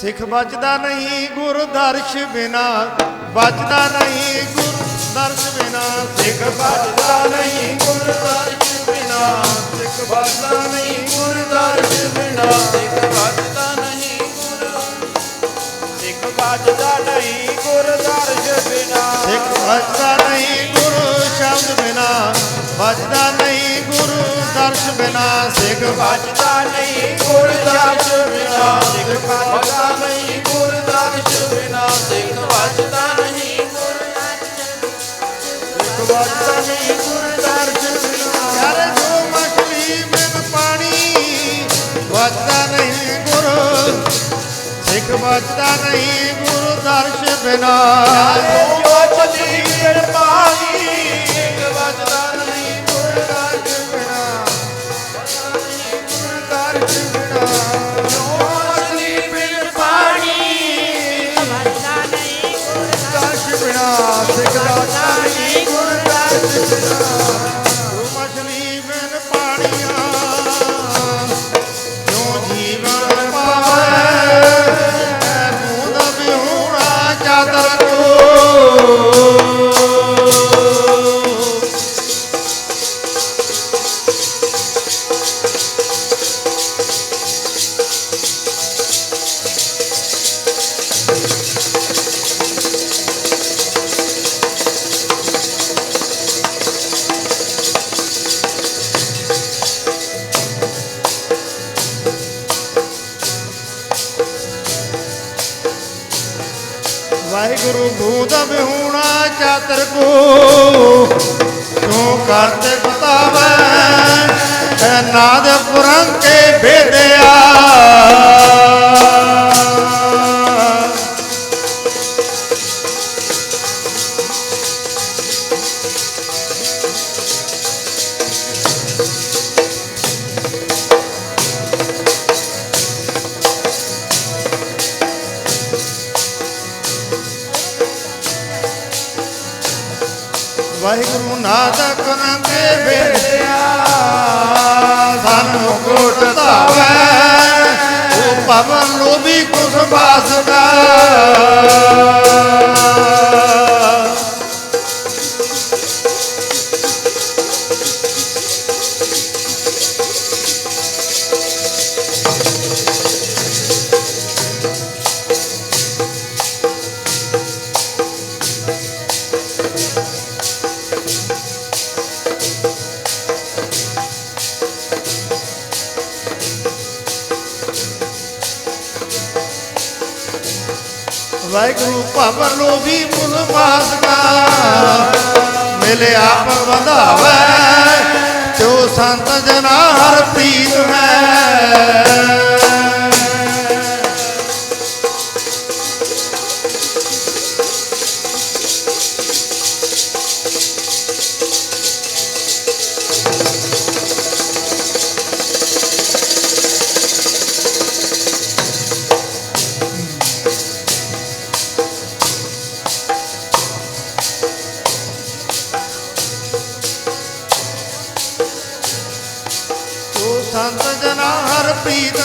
ਸਿੱਖ ਬਚਦਾ ਨਹੀਂ, ਗੁਰ ਦਰਸ਼ ਬਿਨਾ। ਬਚਦਾ ਨਹੀਂ, ਗੁਰ ਦਰਸ਼ ਬਿਨਾ। ਸਿੱਖ ਬਚਦਾ ਨਹੀਂ, ਗੁਰ ਦਰਸ਼ ਬਿਨਾ। ਸਿੱਖ ਬਚਦਾ ਨਹੀਂ, ਗੁਰ ਦਰਸ਼ ਬਿਨਾ। ਸਿੱਖ ਬਚਦਾ ਨਹੀਂ, ਗੁਰ ਸਿੱਖ ਵੱਜਦਾ ਨਹੀਂ, ਗੁਰ ਦਰਸ਼ ਬਿਨਾ। ਸਿੱਖ ਬਚਦਾ ਨਹੀਂ, ਗੁਰੂ ਸ਼ਬਦ ਬਿਨਾ। ਬਚਦਾ ਨਹੀਂ, ਗੁਰੂ ਦਰਸ਼ ਬਿਨਾ। ਸਿੱਖ ਬਚਦਾ ਨਹੀਂ, ਗੁਰ ਵੱਜਦਾ ਨਹੀਂ ਗੁਰ ਦਰਸ਼ ਬਿਨਾ ਸਿੱਖ ਬਚਦਾ ਨਹੀਂ ਵਾਹਿਗੁਰੂ ਬੂੰਦ ਬਿਹੂਣਾ ਚਾਤਰ ਕੋ। ਤੂੰ ਕਰਤੇ ਬਤਾਵੇ ਐ ਨਾਦ ਪੁਰੰਕੇ ਭੇਦਿਆ ਵਾਹਿਗੁਰੂ ਨਾਨਕ ਪੁਰੰਕੇ ਭੇਦਿਆ ਸਾਨੂੰ ਕੋਟ ਧਾਵੇ। ਉਹ ਪਵਨ ਲੋਭੀ ਕੁਸ ਬਾਸਦਾ ਵਾਹਿਗੁਰੂ ਭਵਨ ਲੋਭੀ ਕੁਸ ਬਾਸਦਾ ਮਿਲੇ ਆਪ ਵਧਾਵੇ be